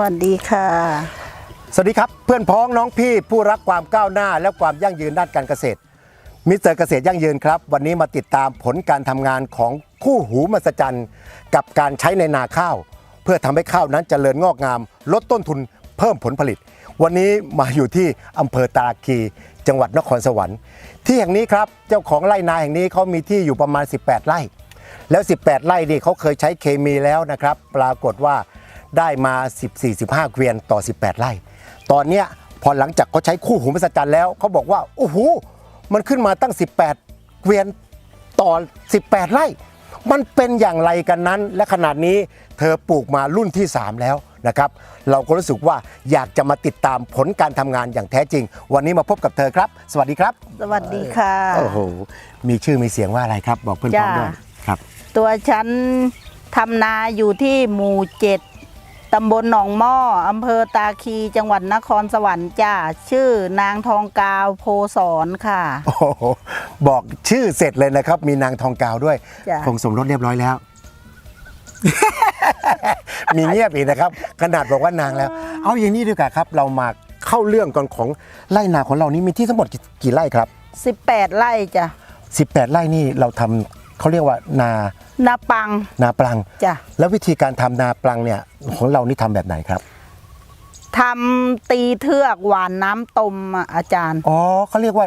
วัสดีค่ะ สวัสดีครับเพื่อนพ้องน้องพี่ผู้รักความก้าวหน้าและความยั่งยืนด้านการเกษตร มิสเตอร์เกษตรยั่งยืนครับ วันนี้มาติดตามผลการทำงานของคู่หูมหัศจรรย์ กับการใช้ในนาข้าว เพื่อทำให้ข้าวนั้นเจริญงอกงาม ลดต้นทุนเพิ่มผลผลิต วันนี้มาอยู่ที่อำเภอตาคี จังหวัดนครสวรรค์ ที่แห่งนี้ครับเจ้าของไร่นาแห่งนี้เขามีที่อยู่ประมาณ 18 ไร่ แล้ว 18 ไร่นี่เขาเคยใช้เคมีแล้วนะครับ ปรากฏว่า ได้มา 14-15 เกวียนต่อ 18 ไร่ ตอนเนี้ยพอหลังจากเขาใช้คู่หูมหัศจรรย์แล้วเขาบอกว่าโอ้โหมันขึ้นมาตั้ง 18 เกวียนต่อ 18 ไร่ มันเป็นอย่างไรกันนั้น และขนาดนี้เธอปลูกมารุ่นที่ 3 แล้วนะครับ เราก็รู้สึกว่าอยากจะมาติดตามผลการทำงานอย่างแท้จริง วันนี้มาพบกับเธอครับ สวัสดีครับสวัสดีค่ะโอ้โหมีชื่อมีเสียงว่าอะไรครับ บอกเพื่อนพ้องด้วยจ้าครับ ตัวฉันทำนาอยู่ที่หมู่เจ็ด ตำบลหนองหม้ออำเภอตาคี จังหวัดนครสวรรค์จ้า ชื่อนางทองกาวโพสอนค่ะ โอ้โหบอกชื่อเสร็จเลยนะครับ มีนางทองกาวด้วยจ้ะ คงสมรสเรียบร้อยแล้ว มีเงียบอีกนะครับ ขนาดบอกว่านางแล้ว เอาอย่างนี้ดีกว่าครับ เรามาเข้าเรื่องก่อนของไร่นาของเรานี่มีที่ทั้งหมดกี่กี่ไร่ครับ18 ไร่จ้ะ18 ไร่นี่เราทำเขาเรียกว่านา นาปัง นาปลัง จ้ะแล้ววิธีการทำนาปลังเนี่ยของเรานี่ทำแบบไหนครับ ทำตีเทือกหวานน้ำต้มอะอาจารย์ อ๋อเขาเรียกว่า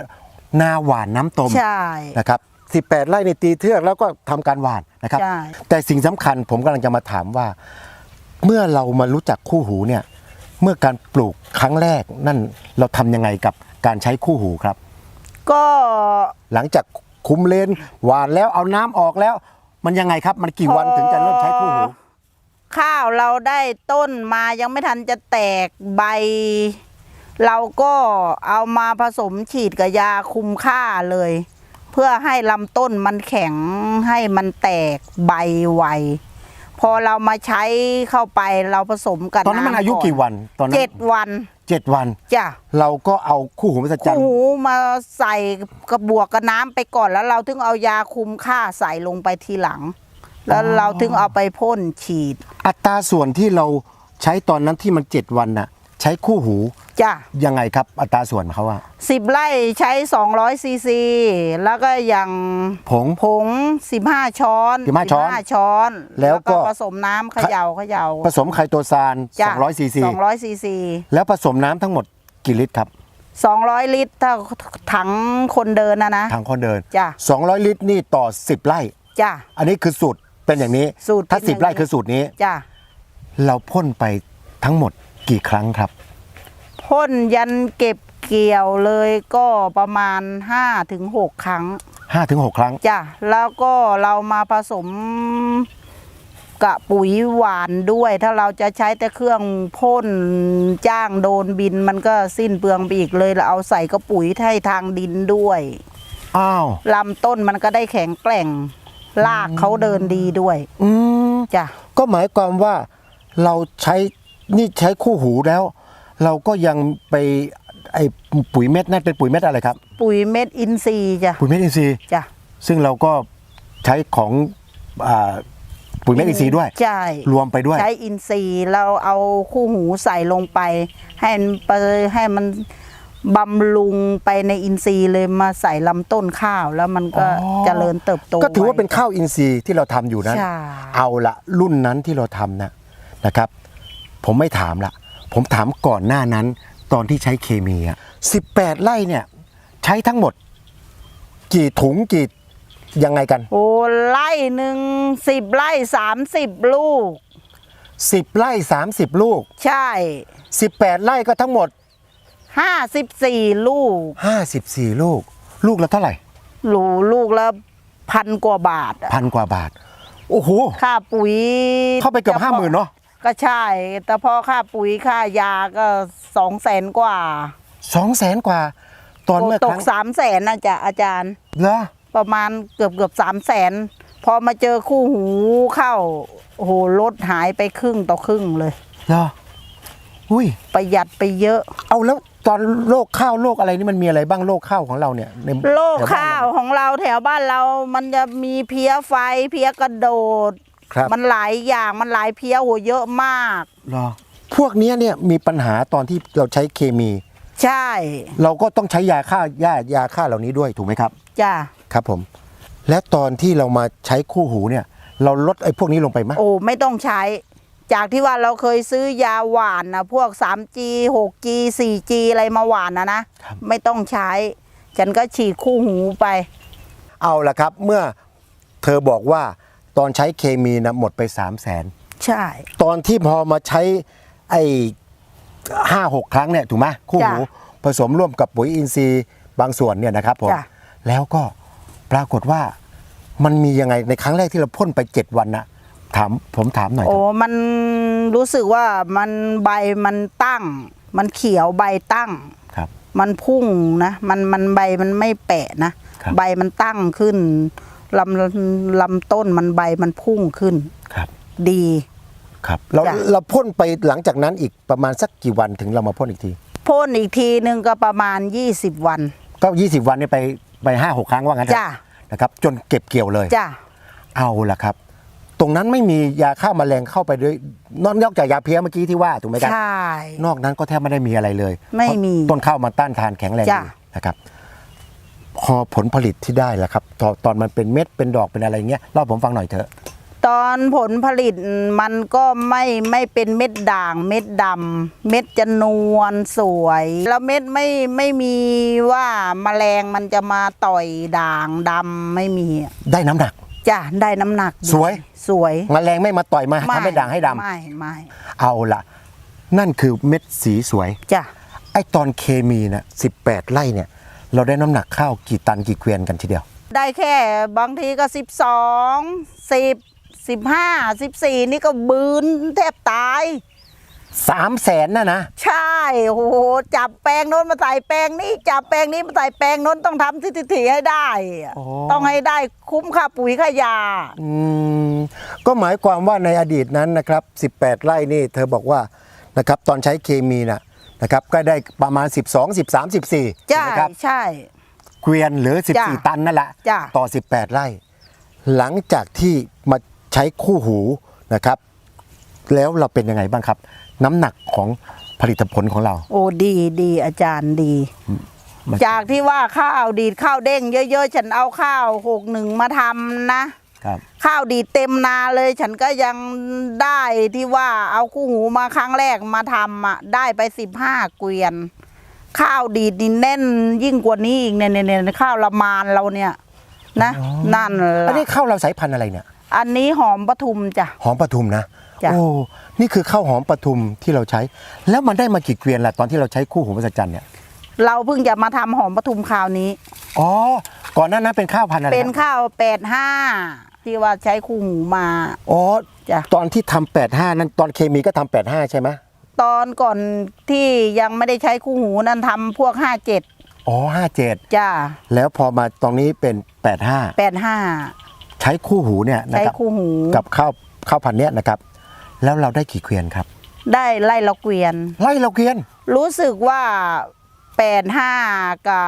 นาหวานน้ำตมใช่ นะครับ18 ไร่ในตีเทือกแล้วก็ทำการหว่านนะครับ ใช่ แต่สิ่งสำคัญผมกำลังจะมาถามว่า เมื่อเรามารู้จักคู่หูเนี่ย เมื่อการปลูกครั้งแรกนั่นเราทำยังไงกับการใช้คู่หูครับ ก็หลังจากคุมเลนหวานแล้วเอาน้ำออกแล้ว มันยังไงครับ มันกี่วันถึงจะเริ่มใช้คู่หู ข้าวเราได้ต้นมายังไม่ทันจะแตกใบ เราก็เอามาผสมฉีดกับยาคุมค่าเลย เพื่อให้ลำต้นมันแข็งให้มันแตกใบไวพอเรามาใช้เข้าไปเราผสมกับตอนนั้นมันอายุกี่วันตอนนั้นเจ็ดวัน เจ็ดวัน จ้ะเราก็เอาคู่หูมหัศจรรคู่ย์ หูมาใส่กระบวกกับน้ำไปก่อนแล้วเราถึงเอายาคุมค่าใส่ลงไปทีหลัง แล้วเราถึงเอาไปพ่นฉีด อัตราส่วนที่เราใช้ตอนนั้นที่มันเจ็ดวันน่ะ ใช้คู่หูจ้ะยังไงครับอัตราส่วนเขาว่าสิบไร่ใช้ 200ซีซีแล้วก็อย่างผง ผง 15 ช้อน15ช้อน15ช้อน แล้วก็ผสมน้ำเขย่าเขย่าผสมไคโตซานจ้ะ200ซีซี200ซีซีแล้วผสมน้ำทั้งหมดกี่ลิตรครับ 200 ลิตรถ้าถังคนเดินนะนะทางคนเดินจ้ะ200 ลิตรนี่ต่อ 10 ไร่จ้ะอันนี้คือสูตรเป็นอย่างนี้สูตรถ้าเป็นอย่าง10 ไร่นี้คือสูตรนี้จ้ะเราพ่นไปทั้งหมด กี่ครั้งครับ พ่นยันเก็บเกี่ยวเลยก็ประมาณ5-6ครั้ง5-6ครั้ง จ้ะแล้วก็เรามาผสมกับปุ๋ยหวานด้วย ถ้าเราจะใช้แต่เครื่องพ่นจ้างโดนบินมันก็สิ้นเปลืองไปอีกเลยเราเอาใส่กระปุ๋ยให้ทางดินด้วยอ้าวลำต้นมันก็ได้แข็งแกร่งลากเขาเดินดีด้วย อืมจ้ะก็หมายความว่าเราใช้ นี่ใช้คู่หูแล้ว เราก็ยังไปไอปุ๋ยเม็ดนั่นเป็นปุ๋ยเม็ดอะไรครับ ปุ๋ยเม็ดอินทรีย์จ้ะปุ๋ยเม็ดอินทรีย์จ้ะซึ่งเราก็ใช้ของอาปุ๋ยเม็ดอินทรีย์ด้วย ใช่ รวมไปด้วย ใช้อินทรีย์เราเอาคู่หูใส่ลงไป ให้มันไปให้มันบำรุงไปในอินทรีย์เลยมาใส่ลำต้นข้าวแล้วมันก็อ๋อ เจริญเติบโตก็ถือว่าไเป็นข้าวอินทรีย์ที่เราทำอยู่นั้น ใช่ เอาละรุ่นนั้นที่เราทำนะนะครับ ผมไม่ถามละ ผมถามก่อนหน้านั้น ตอนที่ใช้เคมีอะ18ไร่เนี่ย ใช้ทั้งหมด กี่ถุงกี่ยังไงกันโอ้ไร่หนึ่งสิบไร่สามสิบลูก10ไร่30ลูกใช่18ไร่ก็ทั้งหมดห้าสิบสี่ลูก54ลูก ลูกละเท่าไหร่หลูลูกละพันกว่าบาทอะพันกว่าบาท โอ้โห ค่าปุ๋ยเข้าไปเกือบห้าหมื่นเนาะ ก็ใช่ แต่พอค่าปุ๋ยค่ายาก็สองแสนกว่าสองแสนกว่า ตอนเมื่อตคกรั้งสามแสนนะจ๊ะอาจารย์ เหรอประมาณเกือบเกือบสามแสนพอมาเจอคู่หูเข้าโอ้โหลดหายไปครึ่งต่อครึ่งเลย เหรออุ้ย ประหยัดไปเยอะ เอาแล้วตอนโรคข้าวโรคอะไรนี่มันมีอะไรบ้างโรคข้าวของเราเนี่ยในโลกแถบ้นข้าวเรของเราแถวบ้านเรามันจะมีเพี้ยไฟเพี้ยกระโดด ครับมันหลายอย่างมันหลายเพี้ยโหเยอะมาก เหรอพวกเนี้ยเนี่ยมีปัญหาตอนที่เราใช้เคมี ใช่เราก็ต้องใช้ยาฆ่าหญ้ายาฆ่าเหล่านี้ด้วยถูกไหมครับ จ้าครับผม และตอนที่เรามาใช้คู่หูเนี่ย เราลดไอ้พวกนี้ลงไปไหมโอ้ไม่ต้องใช้ จากที่ว่าเราเคยซื้อยาหวานนะพวก 3G 6G 4G อะไรมาหวานนะนะ ไม่ต้องใช้ ฉันก็ฉีดคู่หูไป เอาละครับ เมื่อเธอบอกว่า ตอนใช้เคมีนะหมดไป3 0 0แสนใช่ ตอนที่พอมาใช้ไอ้ห้าหกครั้งเนี่ยถูกไหมคู่หูจ้ะผสมร่วมกับปุ๋ยอินทรีย์บางส่วนเนี่ยนะครับผมจ้ะ แล้วก็ปรากฏว่ามันมียังไงในครั้งแรกที่เราพ่นไป7วันนะถามผมถามหน่อยโอ้มันรู้สึกว่ามันใบมันตั้ง มันเขียวใบตั้ง ครับ มันพุ่งนะ มันมันใบมันไม่แปะนะครับ ใบมันตั้งขึ้น ลำลำต้นมันใบมันพุ่งขึ้นครับ ดีครับเราจ้ะ เราพ่นไปหลังจากนั้นอีกประมาณสักกี่วันถึงเรามาพ่นอีกที พ่นอีกทีนึงก็ประมาณ 20 วัน ก็ 20 วันเนี่ยไปไปห้าหกครั้งว่างั้นเถอะจ้ะ นะครับ จนเก็บเกี่ยวเลย จ้ะเอาละครับ ตรงนั้นไม่มียาฆ่าแมลงเข้าไปด้วยนอกนอกจากยาเพี้ยเมื่อกี้ที่ว่าถูกไหมครับใช่ นอกนั้นก็แทบไม่ได้มีอะไรเลยไม่มีเพราะต้นข้าวมันต้านทานแข็งแรงจ้ะดีนะครับ พอผลผลิตที่ได้แล้วครับตอนตอนมันเป็นเม็ดเป็นดอกเป็นอะไรเงี้ยเล่าให้ผมฟังหน่อยเถอะ ตอนผลผลิตมันก็ไม่ไม่เป็นเม็ดด่างเม็ดดำเม็ดจะนวลสวย แล้วเม็ดไม่ไม่มีว่าแมลงมันจะมาต่อยด่างดำไม่มีได้น้ำหนัก จ้ะได้น้ำหนักดีสวย สวยแมลงไม่มาต่อยมาทำให้ด่างให้ดำไม่ไม่เอาละนั่นคือเม็ดสีสวย จ้ะไอ้ตอนเคมีนะ18 ไร่เนี่ย เราได้น้ำหนักข้าวกี่ตันกี่เกวียนกันทีเดียว ได้แค่บางทีก็สิบสองสิบสิบห้าสิบสี่นี่ก็บืนแทบตาย3 0 0แสนนะนะ ใช่โอ้โหจับแปลงโน้นมาใส่แปลงนี้จับแปลงนี้มาใส่แปลงโน้นต้องทำทิถีๆให้ได้อะโอ้ต้องให้ได้คุ้มค่าปุ๋ยค่ายา อืมก็หมายความว่าในอดีตนั้นนะครับ 18 ไร่นี่เธอบอกว่านะครับตอนใช้เคมีนะ นะครับก็ได้ประมาณ 12 13 14ใช่นะครับใช่เกวียนหรือจ้ะ14 ตันนั่นแหละจ้ะต่อ 18 ไร่ หลังจากที่มาใช้คู่หูนะครับ แล้วเราเป็นยังไงบ้างครับ น้ำหนักของผลิตผลของเรา โอ้ดีดีอาจารย์ดีมันจากที่ว่าข้าวดีดข้าวเด้งเยอะๆ ฉันเอาข้าวหกหนึ่งมาทำนะ ครับ ข้าวดีดเต็มนาเลย ฉันก็ยังได้ที่ว่าเอาคู่หูมาครั้งแรกมาทำอะได้ไปสิบห้าเกวียน ข้าวดีดนี่แน่นยิ่งกว่านี้อีกเนี่ยเนี่ยเนี่ยข้าวละมานเราเนี่ย นะนั่นอันล่ะนี้ข้าวเราสายพันธุ์อะไรเนี่ย อันนี้หอมปทุมจ้ะ หอมปทุมนะ จ้ะ โอ้ นี่คือข้าวหอมปทุมที่เราใช้ แล้วมันได้มากี่เกวียนล่ะตอนที่เราใช้คู่หูมหัศจรรย์เนี่ย เราเพิ่งจะมาทำหอมปทุมคราวนี้ อ๋อ ก่อนหน้านั้นเป็นข้าวพันธุ์อะไรเป็นครับข้าวแปดห้า ที่ว่าใช้คู่หูมาอ๋อจ้ะตอนที่ทำ85นั้นตอนเคมีก็ทำ85ใช่ไหมตอนก่อนที่ยังไม่ได้ใช้คู่หูนั้นทำพวกห้าเจ็ดอ๋อ57จ้าแล้วพอมาตรงนี้เป็นแปดห้า85ใช้คู่หูเนี่ยนะใช้ครับ คู่หู กับข้าวข้าวพันธุ์เนี้ยนะครับ แล้วเราได้กี่เกวียนครับ ได้ไล่ละเกวียน ไล่เราเกวียนรู้สึกว่าแปดห้ากับ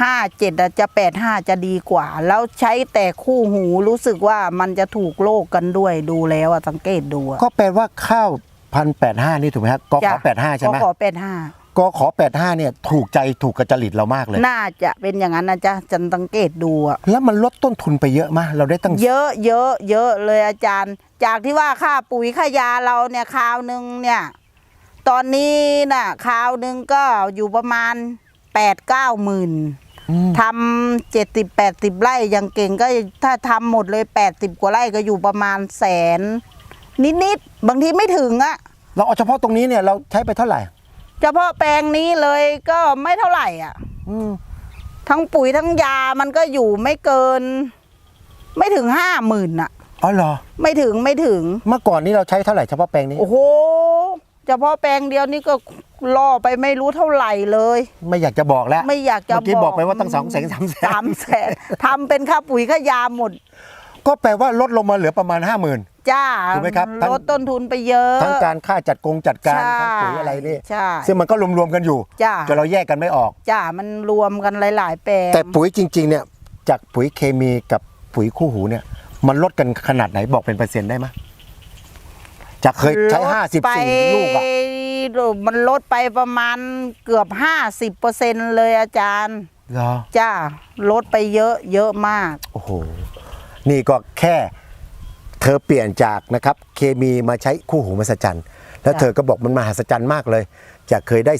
ห้าเจ็ดจะแปดห้าจะดีกว่า แล้วใช้แต่คู่หูรู้สึกว่ามันจะถูกโลกกันด้วยดูแล้วอะสังเกตดูอะ ก็แปลว่าข้าวพันแปดห้านี่ถูกไหมครับกขอแปดห้าใช่ไหมก็ขอแปดห้ากขอแปดห้าเนี่ยถูกใจถูกกระจริตเรามากเลย น่าจะเป็นอย่างนั้นนะจ๊ะจันสังเกตดูอะแล้วมันลดต้นทุนไปเยอะมากเราได้ตั้ง เยอะเยอะเยอะเลยอาจารย์ จากที่ว่าค่าปุ๋ยค่ายาเราเนี่ยคราวหนึ่งเนี่ย ตอนนี้น่ะคราวหนึ่งก็อยู่ประมาณ แปดเก้าหมื่นอืมทำเจ็ดสิบแปดสิบไร่อย่างเก่งก็ถ้าทำหมดเลยแปดสิบกว่าไร่ก็อยู่ประมาณแสน นิดๆบางทีไม่ถึงอะเราเอาเฉพาะตรงนี้เนี่ยเราใช้ไปเท่าไหร่ เฉพาะแปลงนี้เลยก็ไม่เท่าไหร่อะอืมทั้งปุ๋ยทั้งยามันก็อยู่ไม่เกิน ไม่ถึงห้าหมื่นอะอ๋อเหรอ ไม่ถึงไม่ถึง เมื่อก่อนนี้เราใช้เท่าไหร่เฉพาะแปลงนี้ โอ้โห เฉพาะแปลงเดียวนี่ก็ล่อไปไม่รู้เท่าไหร่เลย ไม่อยากจะบอกแล้วไม่อยากจะเมื่อกี้บอกไปว่าตั้งสองแสนสามแสนสามแสนทำเป็นค่าปุ๋ยค่ายาหมด ก็แปลว่าลดลงมาเหลือประมาณห้าหมื่นจ้าถูกไหมครับทั้งลดต้นทุนไปเยอะทั้งการค่าจัดกงจัดการใช่ทั้งปุ๋ยอะไรนี่ใช่ซึ่งมันก็รวมๆกันอยู่จ้าจนเราแยกกันไม่ออกจ้ามันรวมกันหลาย ๆ แปลงแต่ปุ๋ยจริง ๆ เนี่ยจากปุ๋ยเคมีกับปุ๋ยคู่หูเนี่ย มันลดกันขนาดไหนบอกเป็นเปอร์เซ็นต์ได้ไหม จะเคยใช้ลดไป54ลูกอะมันลดไปประมาณเกือบ50%เลยอาจารย์เหรอจ้าลดไปเยอะเยอะมาก โอ้โห นี่ก็แค่เธอเปลี่ยนจากนะครับ เคมีมาใช้คู่หูมหัศจรรย์ แล้วจ้ะเธอก็บอกมันมหัศจรรย์มากเลย จากเคยได้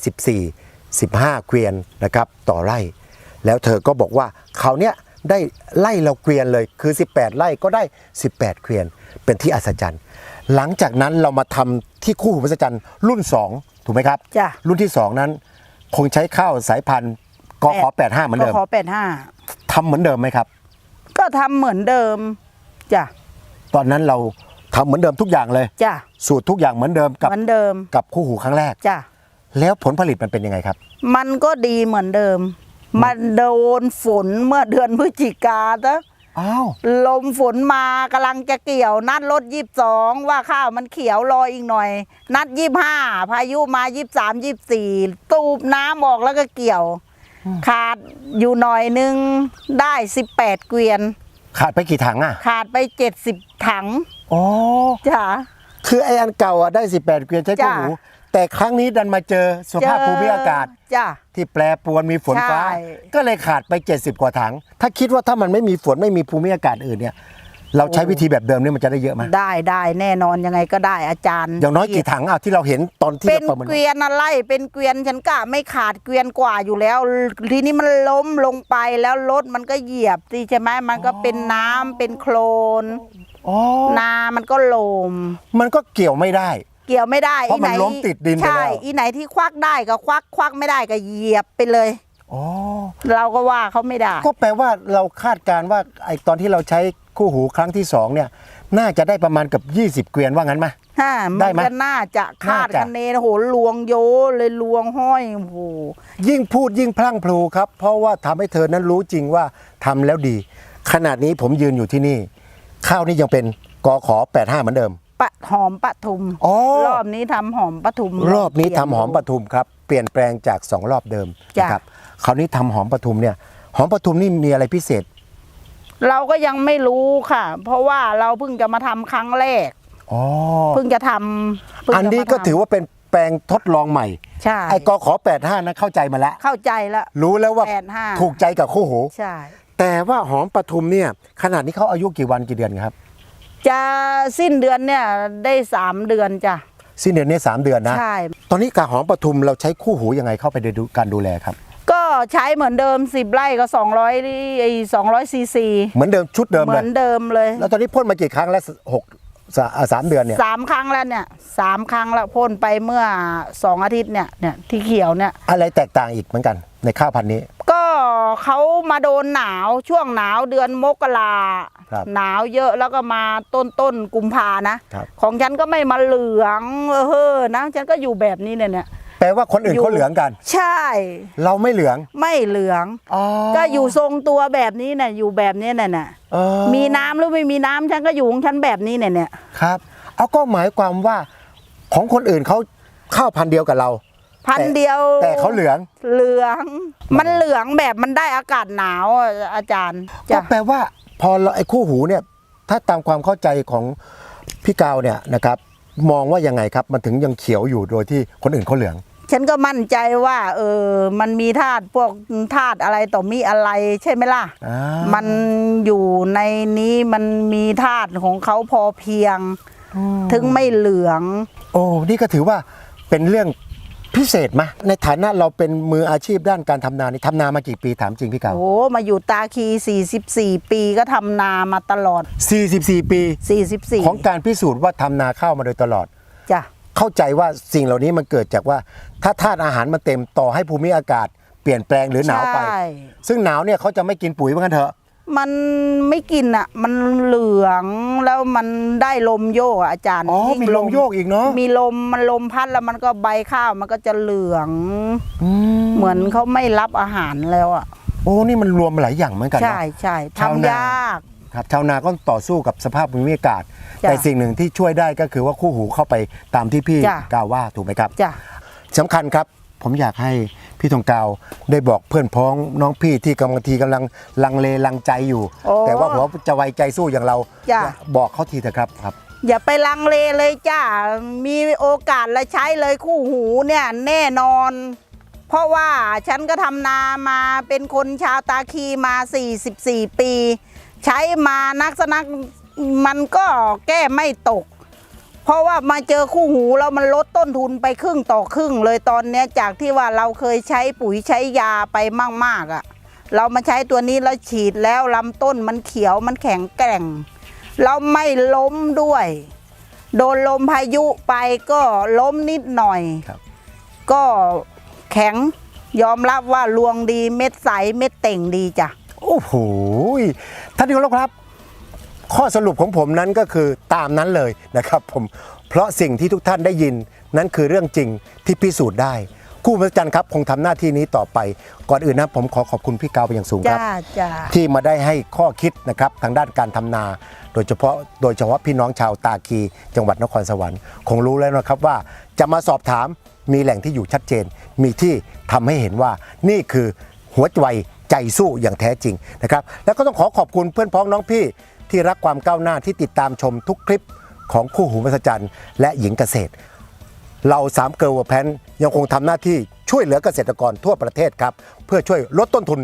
14 15 เกวียนนะครับ ต่อไร่ แล้วเธอก็บอกว่าเขาวเนี้ยได้ไล่เราเกวียนเลยคือ 18 ไร่ก็ได้ 18 เกวียน เป็นที่อัศจรรย์ หลังจากนั้นเรามาทำที่คู่หูมหัศจรรย์รุ่น 2 ถูกไหมครับ จ้ะ รุ่นที่ 2 นั้น คงใช้ข้าวสายพันธุ์กขอ85เหมือนเดิมก็ขอแปดห้าทำเหมือนเดิมไหมครับ ก็ทำเหมือนเดิมจ้ะตอนนั้นเราทำเหมือนเดิมทุกอย่างเลย จ้ะสูตรทุกอย่างเหมือนเดิมกับเหมือนเดิมกับคู่หูครั้งแรก จ้ะแล้วผลผลิตมันเป็นยังไงครับ มันก็ดีเหมือนเดิม มันโดนฝนเมื่อเดือนพฤศจิกานะ อ้าวลมฝนมากำลังจะเกี่ยว นัดรถยีบสองว่าข้าวมันเขียวรออีกหน่อย นัดยี่ห้าพายุมายี่สามยี่สี่ตูบน้ำออกแล้วก็เกี่ยว ขาดอยู่หน่อยนึงได้สิบแปดเกวียน ขาดไปกี่ถังอะ ขาดไปเจ็ดสิบถังอ๋อจ้ะคือไออันเก่าอะได้ 18 เกวียนใช้คู่จ้ะหู แต่ครั้งนี้ดันมาเจอสภาพภูมิอากาศ จ้ะ ที่แปรปรวนมีฝนฟ้า ใช่ ก็เลยขาดไป 70 กว่าถัง ถ้าคิดว่าถ้ามันไม่มีฝนไม่มีภูมิอากาศอื่นเนี่ย เราใช้วิธีแบบเดิมเนี่ยมันจะได้เยอะไหมได้ได้แน่นอนยังไงก็ได้อาจารย์อย่างน้อยกี่ถังอะที่เราเห็นตอนที่เป็นเราประเมินเกวียนอะไรเป็นเกวียนฉันกะไม่ขาดเกวียนกว่าอยู่แล้วทีนี้มันล้มลงไปแล้วรถมันก็เหยียบสิใช่ไหมมันก็เป็นน้ำเป็นโคลนอ๋อนามันก็โลม มันก็เกี่ยวไม่ได้ เกี่ยวไม่ได้เพราะมันล้มติดดินไปใช่แล้วอีไหนที่ควักได้ก็ควักควักไม่ได้ก็เหยียบไปเลย อ๋อ เราก็ว่าเขาไม่ได้ ก็แปลว่าเราคาดการณ์ว่าไอตอนที่เราใช้คู่หูครั้งที่สองเนี่ย น่าจะได้ประมาณเกับ 20 เกวียนว่างั้นไหมฮะได้มันไหมก็น่าจะคาดน่าจะ คะเนโอ้โหลวงโยเลยลวงห้อยโอ้โหยิ่งพูดยิ่งพลั่งพลูครับ เพราะว่าทำให้เธอนั้นรู้จริงว่าทำแล้วดี ขนาดนี้ผมยืนอยู่ที่นี่ ข้าวนี่ยังเป็นกอขอ85 เหมือนเดิม ปะหอมปะทุมอ๋อ รอบนี้ทำหอมปะทุมรอบนี้ทำหอมปปะทุมครับ เปลี่ยนแปลงจาก2รอบเดิมจ้ะนะครับคราวนี้ทำหอมปทุมเนี่ย หอมปทุมนี่มีอะไรพิเศษ เราก็ยังไม่รู้ค่ะ เพราะว่าเราเพิ่งจะมาทำครั้งแรก อ๋อ เพิ่งจะทำเพิ่งจะอันนี้ก็มาทำถือว่าเป็นแปลงทดลองใหม่ ใช่ไอ้กอขอ85นั้นเข้าใจมาแล้ว เข้าใจแล้ว รู้แล้วว่า85ถูกใจกับคู่หู ใช่ แต่ว่าหอมปทุมเนี่ย ขนาดนี้เขาอายุกี่วันกี่เดือนครับ จะสิ้นเดือนเนี่ยได้สามเดือนจ้ะ สิ้นเดือนนี้สามเดือนนะ ใช่ ตอนนี้กาหอมปทุมเราใช้คู่หูยังไงเข้าไปในดูการดูแลครับ ก็ใช้เหมือนเดิมสิบไร่ก็สองร้อยไอ้สองร้อยซีซีเหมือนเดิมชุดเดิมเหเลมือยนเดิมเลยแล้วตอนนี้พ่นมากี่ครั้งแล้วหกสาอ่าสามเดือนเนี่ย สามครั้งแล้วเนี่ยสามครั้งแล้วพ่นไปเมื่อสองอาทิตย์เนี่ยเนี่ยที่เขียวเนี่ย อะไรแตกต่างอีกเหมือนกันในข้าวพันธุ์นี้ ก็เขามาโดนหนาวช่วงหนาวเดือนมกราครับหนาวเยอะแล้วก็มาต้นต้นกุมภานะ ครับ ของฉันก็ไม่มาเหลืองเออเฮ้อนะฉันก็อยู่แบบนี้เนี่ยเนี่ยแปลว่าคนอื่นอยู่เขาเหลืองกัน ใช่ เราไม่เหลืองไม่เหลือง อ๋อก็อยู่ทรงตัวแบบนี้น่ะอยู่แบบนี้น่ะน่ะเออมีน้ำหรือไม่มีน้ำฉันก็อยู่ของฉันแบบนี้เนี่ยเนี่ย ครับ เอาก็หมายความว่าของคนอื่นเขาข้าวพันธุ์เดียวกับเรา พันเดียวแต่เขาเหลืองเหลือง มันเหลืองแบบมันได้อากาศหนาวอะอาจารย์ก็จ้ะแปลว่า พอเราไอ้คู่หูเนี่ย ถ้าตามความเข้าใจของพี่กาวเนี่ยนะครับ มองว่ายังไงครับ มันถึงยังเขียวอยู่โดยที่คนอื่นเขาเหลือง ฉันก็มั่นใจว่า เออมันมีธาตุพวกธาตุอะไรต่อมีอะไรใช่ไหมล่ะอ่ามันอยู่ในนี้มันมีธาตุของเขาพอเพียง ถึงไม่เหลือง โอ้นี่ก็ถือว่าเป็นเรื่อง พิเศษมะในฐานะเราเป็นมืออาชีพด้านการทำนานี่ทำนามากี่ปีถามจริงพี่กาวโอ้ มาอยู่ตาคี 44 ปีก็ทำนามาตลอด 44 ปี 44ของการพิสูจน์ว่าทำนาข้าวมาโดยตลอด จ้ะ เข้าใจว่าสิ่งเหล่านี้มันเกิดจากว่า ถ้าธาตุอาหารมันเต็มต่อให้ภูมิอากาศ เปลี่ยนแปลงหรือหนาวไป ใช่ ซึ่งหนาวเนี่ยเขาจะไม่กินปุ๋ยว่างั้นเถอะ มันไม่กินอะ มันเหลืองแล้วมันได้ลมโยกอะอาจารย์อ๋อยิ่งมีลมโยกอีกเนาะมีลมมันลมพัดแล้วมันก็ใบข้าวมันก็จะเหลืองอืมเหมือนเขาไม่รับอาหารแล้วอะโอ้นี่มันรวมหลายอย่างเหมือนกันนะใช่ใช่ชาวทำนายากครับชาวนาก็ต่อสู้กับสภาพภูมิอากาศจ้ะแต่สิ่งหนึ่งที่ช่วยได้ก็คือว่าคู่หูเข้าไปตามที่พี่จ้ะกล่าวว่าถูกไหมครับจ้ะสำคัญครับผมอยากให้ พี่ทองกาวได้บอกเพื่อนพ้องน้องพี่ที่กำลังทีกำลังลังเลลังใจอยู่ โอ้แต่ว่าหัวจะไวใจสู้อย่างเราจ้ะ บอกเขาทีเถอะครับครับ อย่าไปลังเลเลยจ้า มีโอกาสและใช้เลยคู่หูเนี่ยแน่นอน เพราะว่าฉันก็ทำนามาเป็นคนชาวตาคีมา 44 ปี ใช้มานักสนักมันก็แก้ไม่ตก เพราะว่ามาเจอคู่หูแล้วมันลดต้นทุนไปครึ่งต่อครึ่งเลยตอนเนี้ยจากที่ว่าเราเคยใช้ปุ๋ยใช้ยาไปมากๆอะ่ะ เรามาใช้ตัวนี้แล้วฉีดแล้วลำต้นมันเขียวมันแข็งแกร่ง เราไม่ล้มด้วย โดนลมพายุไปก็ล้มนิดหน่อย ครับ ก็แข็งยอมรับว่าลวงดีเม็ดใสเม็ดเต่งดีจ้ะ โอ้โหท่านที่เคารพครับ ข้อสรุปของผมนั้นก็คือตามนั้นเลยนะครับผมเพราะสิ่งที่ทุกท่านได้ยินนั้นคือเรื่องจริงที่พิสูจน์ได้คู่มหัศจรรย์ครับคงทำหน้าที่นี้ต่อไป ก่อนอื่นนะผมขอขอบคุณพี่กาวเป็นอย่างสูงครับจ้าจ้าที่มาได้ให้ข้อคิดนะครับทางด้านการทำนา โดยเฉพาะโดยเฉพาะพี่น้องชาวตาคี จังหวัดนครสวรรค์คงรู้แล้วนะครับว่าจะมาสอบถามมีแหล่งที่อยู่ชัดเจน มีที่ทำให้เห็นว่านี่คือหัวใจใจสู้อย่างแท้จริงนะครับ แล้วก็ต้องขอขอบคุณเพื่อนพ้องน้องพี่ ที่รักความก้าวหน้าที่ติดตามชมทุกคลิปของคู่หูมหัศจรรย์ และหญิงเกษตร เราสามเกิร์ลแพนยังคงทำหน้าที่ช่วยเหลือเกษตรกรทั่วประเทศครับ เพื่อช่วยลดต้นทุน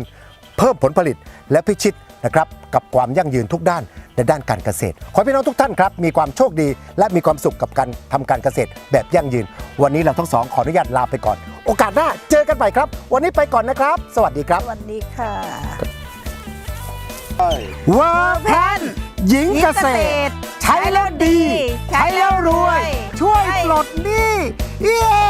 เพิ่มผลผลิตและพิชิตนะครับกับความยั่งยืนทุกด้านในด้านการเกษตร ขอให้พี่น้องทุกท่านครับ มีความโชคดี และมีความสุขกับการทำการเกษตรแบบยั่งยืน วันนี้เราทั้งสองขออนุญาตลาไปก่อน โอกาสหน้าเจอกันใหม่ครับ วันนี้ไปก่อนนะครับ สวัสดีครับ สวัสดีค่ะ เวอร์แพนหญิงเกษตร ใช้แล้วดี ใช้แล้วรวย ช่วยปลดหนี้เย้